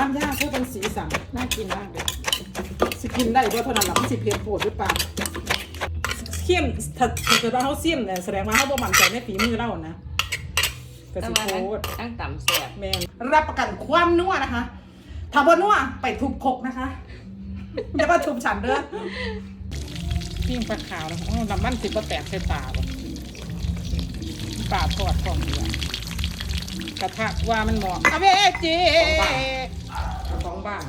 ร่างย่าเพื่อเป็นสีสันน่ากินมากเลยสกินได้เพราะเท่านั้นหลักสิเพจโปรดหรือเปล่าเขี้ยมถ้าถ้าเกิดว่าเขาเสี่ยมเนี่ยแสดงว่าเขาบ่มั่นใจในฝีมือเรานะกระแต่สิว่าโพทั้งดทั้งต่ำแสบแมนรับประกันความนัวนะคะถ้าบ่นัวไปทุบคกนะคะอย่ามาทุบฉันเด้อปิ้งปลาขาวนะโอ้น้ำมันสิบ่แตกใส่ตาบ่ปลาทอดของเดียวกระทะว่ามันเหมาะเอาเวจี ของบ้าน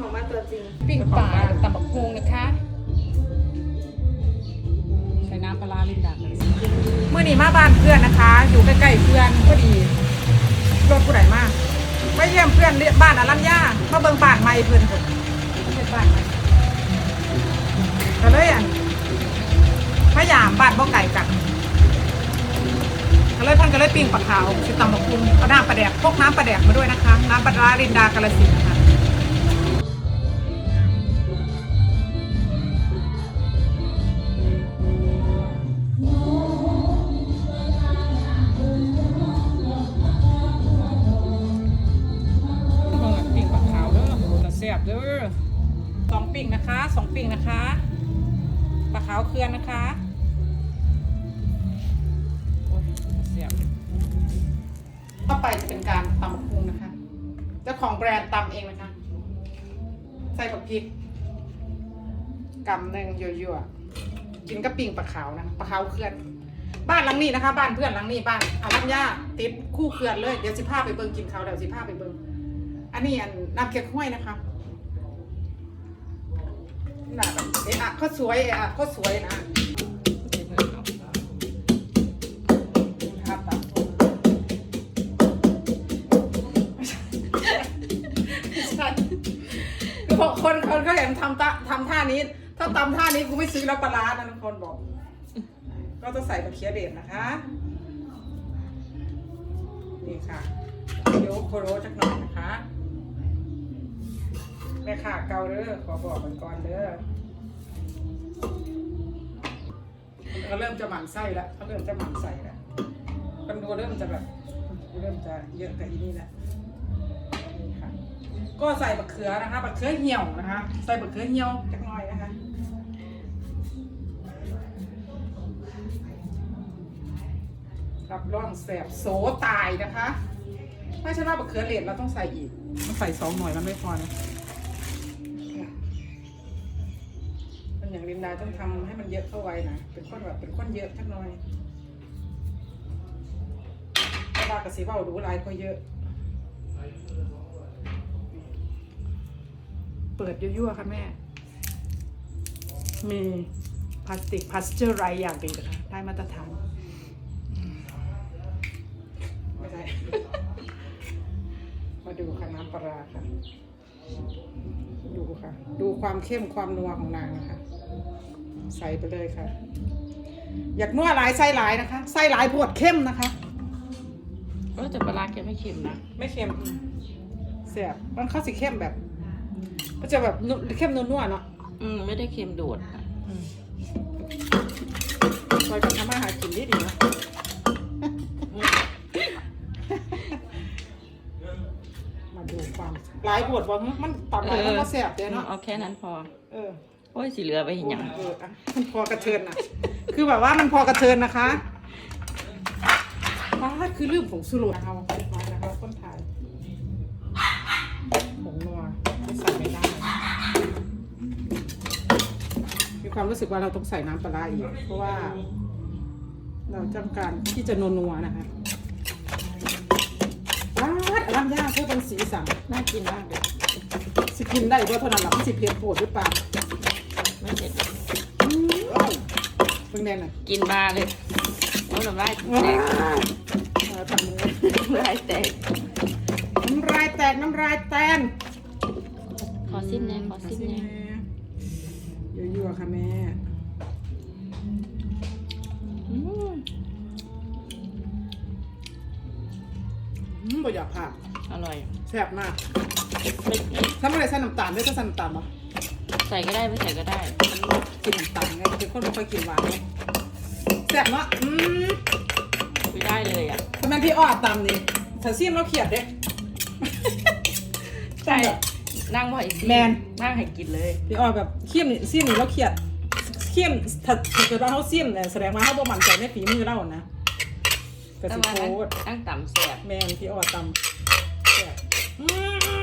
ของมาตัวจริงปิ้งปลาตำบักฮงนะคะใช้น้ำปลาร้าลินดักเลยเมื่อนี้มาบ้านเพื่อนนะคะ อยู่ใกล้ๆเพื่อนพอดีรถผู้ใดมากไปเยี่ยมเพื่อนเรียกบ้านอลัญญามาเบิ่งบ้านใหม่เพื่อนผมเฮ็ดบ้านใหม่ก็เลยอันพยายามบ้านบ่ไก่กัน ก็เลยเพันก็เลยปิ้งปลาขาวสิตำบักคุงเอาน้ำปลาแดกพกน้ำปลาแดกมาด้วยนะคะ น้ำปลาร้าลินดากาลสินธุ์นะคะเบิ่งปิ้งปลาขาวเด้อต่แซ่บเด้อสองปิ้งนะคะสองปิ้งนะคะปลาขาวเคลื่อนนะคะ ต่อไปจะเป็นการตำพุงนะคะเจ้าของแบรนด์ตำเองนะคะ ใส่ผักพริกกำหนึ่งยั่วๆกินกับปิ้งปลาขาวนะปลาขาวเคลื่อน บ้านหลังนี้นะคะ บ้านเพื่อนหลังนี้บ้านอารัญญาติดคู่เคลื่อนเลยเดี๋ยวสิพาไปเบิ่งกินข้าเดี๋ยวสิพาไปเบิ่งอันนี้อันน้ำเก๊กห้วยนะคะน้าเอะอะเขาสวยเอะอะเขาสวยนะ คือบอกคนคนเขาเห็นทำตาทำท่านี้ ถ้าทำท่านี้กูไม่ซื้อแล้วปลาร้านะทุกคนบอก ก็จะใส่มะเขือเทศนะคะ นี่ค่ะเดี๋ยวโคโรจักหน่อยนะคะ แม่ข่าเกาเด้อขอบอกมันก่อนเด้อเขาเริ่มจะหมั่นไส้แล้วเขาเริ่มจะหมั่นไส้แล้วคนดูเริ่มจะแบบ เริ่มจะเยอะกับอีนี่และนี่ค่ะ ก็ใส่บักเขือนะคะบักเขือเหี่ยวนะคะ ใส่บักเขือเหี่ยวจักหน่อยนะคะรับรองแสบโสตายนะคะไม่ใช่ว่าบักเขือเหลดเราต้องใส่อีกมันใส่สองหน่วยมันไม่พอนะมันอย่างลินดาต้องทำให้มันเยอะเข้าไว้นะเป็นคนแบบเป็นคนเยอะจักหน่อยเพราะว่ากระสีเบาดูลายก็เยอะ เปิดยั่วๆค่ะแม่ มีพลาสติกพลาสเจอร์ไรอย่างดีนะคะได้มาตรฐานไม่ใช่มาดูค่ะน้ำปลาร้าค่ะ ดูค่ะ ดูความเข้มความนัวของนางนะคะ ใส่ไปเลยค่ะ อยากนัวหลายไส้หลายนะคะไส้หลายปวดเข้มนะคะก็แต่ปลาร้าแกไม่เค็มนะ ไม่เค็มอืมเสียบมันเข้าสีเข้มแบบ มันจะแบบนุ่มเข้มนัวๆเนาะอืมไม่ได้เค็มโดดอะคอยกันทำอาหารกินได้ดีนะมาดูความหลายปวดว่ามันตับอะไรมันก็แสบเด้เนาะเอาแค่นั้นพอ เออโอ้ยสีเหลือไปเห็นยังเอออะมันพอกระเทินนะคือแบบว่ามันพอกระเทินนะคะว้าคือลืมผงสุรสนะคะมานะคะคนถ่ายผงนัวไม่ ใส่ไม่ได้ มีความรู้สึกว่าเราต้องใส่น้ำปลาร้าอีก เพราะว่า เราต้องการที่จะนัวๆนะคะว้าดอลัมย่าเพื่อเป็นสีสันน่ากินมากเลยสกินได้เพราะเท่านั้นหลักสิเพจโปรดหรือเปล่าไม่เผ็ดอืมเพิ่งแน่น่ะกินบาเลยโอ้ยน้ำลายว้าแตกเออทำมือน้ำลายแตกน้ำลายแตกน้ำลายแตน ขอซิมแน่ขอซิมแน่ยั่วๆค่ะแม่อืมอืมบ่อยากผ่าอร่อย แซ่บมากไม่ถ้าไม่ได้ใส่น้ำตาลด้วยจะใส่น้ำตาลปะใส่ก็ได้ไม่ใส่ก็ได้ กินน้ำตาลไงเป็นคนไม่ค่อยกินหวานไงแซ่บเนาะอืมไม่ได้เลยอะทำไมพี่อ้อตำนี่ถ้าซีมเราเขียดเด้ใช่ นั่งบ่อยสิแมน นั่งให้กินเลย พี่อ้อยแบบเขี้ยมนี่เสี่ยมนี่เราเครียดเขี้ยมถ้าถ้าเกิดว่าเขาเสี่ยมเนี่ยแสดงว่าเขาบ่มั่นใจในฝีมือเรานะกระแต่สิว่าโคนั่งตรนั่งต่ำแสบแมนพี่อ้อยตำแซ่บอื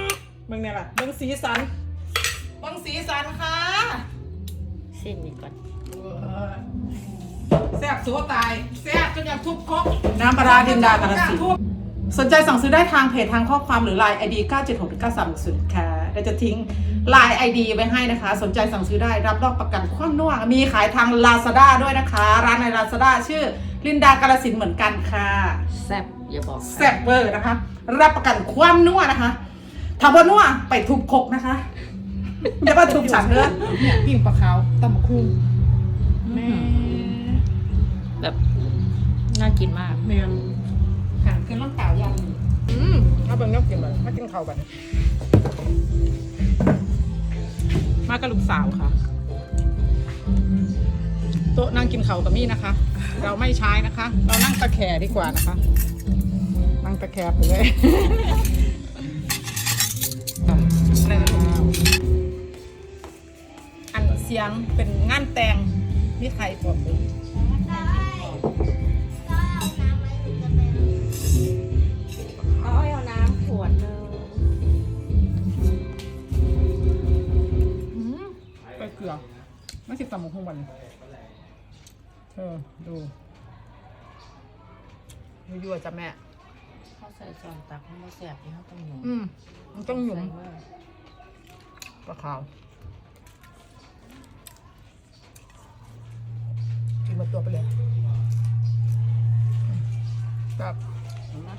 มเบิ่งเนี่ยล่ะเบิ่งสีสันเบังสีสันค่ะสิ้นนี่ก่อนแซ่บสัวตายแซ่บจนอยากทุบครกน้ำปลาร้าดินดากระสินธุ์สนใจสั่งซื้อได้ทางเพจทางข้อความหรือ Line ID 976 930ค่ะ เราจะทิ้ง Line ID ไว้ให้นะคะ สนใจสั่งซื้อได้รับรองประกันความนัวมีขายทาง Lazada ด้วยนะคะ ร้านใน Lazada ชื่อลินดากาลสินธุ์เหมือนกันค่ะแซ่บอย่าบอกแซ่บเวอร์นะคะ รับประกันความนัวนะคะถ้าบ่นัวไปทุบครกนะคะอย่ามาทุบฉันเด้อเนี่ยปิ้งปลาขาวตำบักคุ้งแม่แบบน่ากินมากแม่นห่างขึ้นร่างเต่ายันอืมเอาเบิ่งน้ำกินแบบมากินข้าวบัดนี้ มากับลูกสาวค่ะ โต๊ะนั่งกินข้าวกับมี่นะคะ เราไม่ใช้นะคะ เรานั่งตะแคร์ดีกว่านะคะ นั่งตะแคร์ไปเลยอันเสียงเป็นงานแต่งมีใครบอกเลย มกหุ้งวันเธอดูยั่วๆจ้ะแม่ เขาใส่ซอนตักมันมาแสบที่เขาต้องหนุ่มอืมมันต้องหยุ่มใส่เว้ยปลาขาว กินหมดตัวไปเลยอืมครับ เห็นไหม